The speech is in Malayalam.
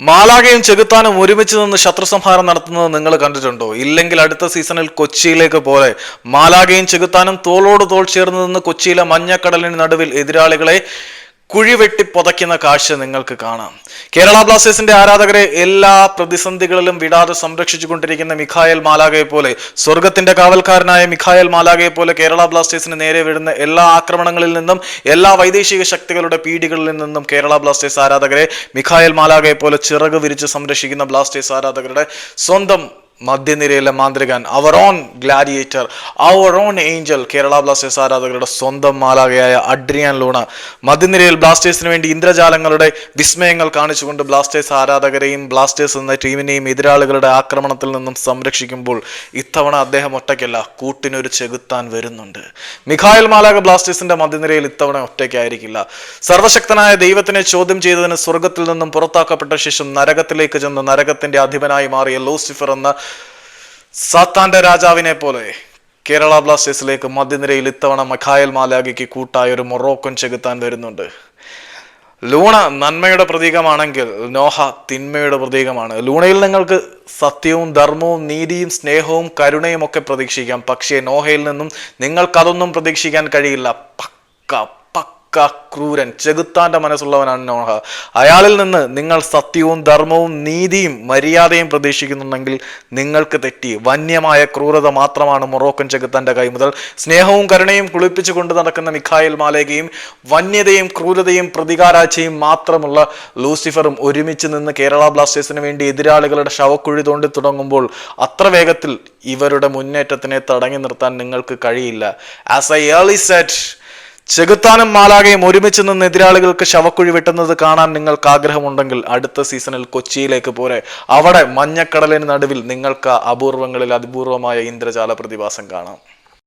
മാലാകയും ചെകുത്താനും ഒരുമിച്ച് നിന്ന് ശത്രുസംഹാരം നടത്തുന്നത് നിങ്ങൾ കണ്ടിട്ടുണ്ടോ? ഇല്ലെങ്കിൽ അടുത്ത സീസണിൽ കൊച്ചിയിലേക്ക് പോലെ മാലാകയും ചെകുത്താനും തോളോട് തോൾ ചേർന്ന് നിന്ന് കൊച്ചിയിലെ മഞ്ഞക്കടലിന് നടുവിൽ എതിരാളികളെ കുഴിവെട്ടി പുതയ്ക്കുന്ന കാഴ്ച നിങ്ങൾക്ക് കാണാം. കേരള ബ്ലാസ്റ്റേഴ്സിന്റെ ആരാധകരെ എല്ലാ പ്രതിസന്ധികളിലും വിടാതെ സംരക്ഷിച്ചുകൊണ്ടിരിക്കുന്ന മിഖായൽ മാലാകയെ പോലെ സ്വർഗത്തിന്റെ കാവൽക്കാരനായ മിഖായൽ മാലാകയെ പോലെ കേരള ബ്ലാസ്റ്റേഴ്സിന് നേരെ വരുന്ന എല്ലാ ആക്രമണങ്ങളിൽ നിന്നും എല്ലാ വൈദേശിക ശക്തികളുടെ പീഡികളിൽ നിന്നും കേരള ബ്ലാസ്റ്റേഴ്സ് ആരാധകരെ മിഖായൽ മാലാകയെ പോലെ ചിറക് വിരിച്ച് സംരക്ഷിക്കുന്ന ബ്ലാസ്റ്റേഴ്സ് ആരാധകരുടെ സ്വന്തം മധ്യനിരയിലെ മാന്ത്രികൻ our own gladiator our own angel Kerala Blasters ആരാധകരുടെ സ്വന്തം മാലാകയായ അഡ്രിയാൻ ലൂണ. മധ്യനിരയിൽ ബ്ലാസ്റ്റേഴ്സിന് വേണ്ടി ഇന്ദ്രജാലങ്ങളുടെ വിസ്മയങ്ങൾ കാണിച്ചുകൊണ്ട് ബ്ലാസ്റ്റേഴ്സ് ആരാധകരെയും ബ്ലാസ്റ്റേഴ്സ് എന്ന ടീമിനെയും എതിരാളികളുടെ ആക്രമണത്തിൽ നിന്നും സംരക്ഷിക്കുമ്പോൾ ഇത്തവണ അദ്ദേഹം ഒറ്റയ്ക്കല്ല കൂട്ടിനൊരു ചെകുത്താൻ വരുന്നുണ്ട്. മിഖായൽ മാലാക ബ്ലാസ്റ്റേഴ്സിന്റെ മധ്യനിരയിൽ ഇത്തവണ ഒറ്റയ്ക്കായിരിക്കില്ല. സർവശക്തനായ ദൈവത്തിനെ ചോദ്യം ചെയ്തതിന് സ്വർഗത്തിൽ നിന്നും പുറത്താക്കപ്പെട്ട ശേഷം നരകത്തിലേക്ക് ചെന്ന് നരകത്തിന്റെ അധിപനായി മാറിയ ലൂസിഫർ എന്ന സാത്താന്റെ രാജാവിനെ പോലെ കേരള ബ്ലാസ്റ്റേഴ്സിലേക്ക് മധ്യനിരയിൽ ഇത്തവണ മഖായൽ മാലാഗിക്ക് കൂട്ടായ ഒരു മൊറോക്കൻ ചെകുത്താൻ വരുന്നുണ്ട്. ലൂണ നന്മയുടെ പ്രതീകമാണെങ്കിൽ നോഹ തിന്മയുടെ പ്രതീകമാണ്. ലൂണയിൽ നിങ്ങൾക്ക് സത്യവും ധർമ്മവും നീതിയും സ്നേഹവും കരുണയും ഒക്കെ പ്രതീക്ഷിക്കാം. പക്ഷേ നോഹയിൽ നിന്നും നിങ്ങൾക്കതൊന്നും പ്രതീക്ഷിക്കാൻ കഴിയില്ല. പക്ക പക്ക ക്രൂരൻ ചെകുത്താന്റെ മനസ്സുള്ളവനാണ് നോഹ. അയാളിൽ നിന്ന് നിങ്ങൾ സത്യവും ധർമ്മവും നീതിയും മര്യാദയും പ്രതീക്ഷിക്കുന്നുണ്ടെങ്കിൽ നിങ്ങൾക്ക് തെറ്റി. വന്യമായ ക്രൂരത മാത്രമാണ് മൊറോക്കൻ ചെകുത്താന്റെ കൈ മുതൽ. സ്നേഹവും കരുണയും കുളിപ്പിച്ചു കൊണ്ട് നടക്കുന്ന മിഖായിൽ മാലേകയും വന്യതയും ക്രൂരതയും പ്രതികാരാഴ്ചയും മാത്രമുള്ള ലൂസിഫറും ഒരുമിച്ച് നിന്ന് കേരള ബ്ലാസ്റ്റേഴ്സിന് വേണ്ടി എതിരാളികളുടെ ശവക്കുഴി തോണ്ടി തുടങ്ങുമ്പോൾ അത്ര വേഗത്തിൽ ഇവരുടെ മുന്നേറ്റത്തിനെ തടഞ്ഞു നിർത്താൻ നിങ്ങൾക്ക് കഴിയില്ല. ആസ് ഐ ഏർലി സെറ്റ് ചെകുത്താനും മാലാകയും ഒരുമിച്ച് നിന്ന് എതിരാളികൾക്ക് ശവക്കുഴി വെട്ടുന്നത് കാണാൻ നിങ്ങൾക്ക് ആഗ്രഹമുണ്ടെങ്കിൽ അടുത്ത സീസണിൽ കൊച്ചിയിലേക്ക് പോരെ. അവിടെ മഞ്ഞക്കടലിന് നടുവിൽ നിങ്ങൾക്ക് അപൂർവങ്ങളിൽ അപൂർവമായ ഇന്ദ്രജാല പ്രതിഭാസം കാണാം.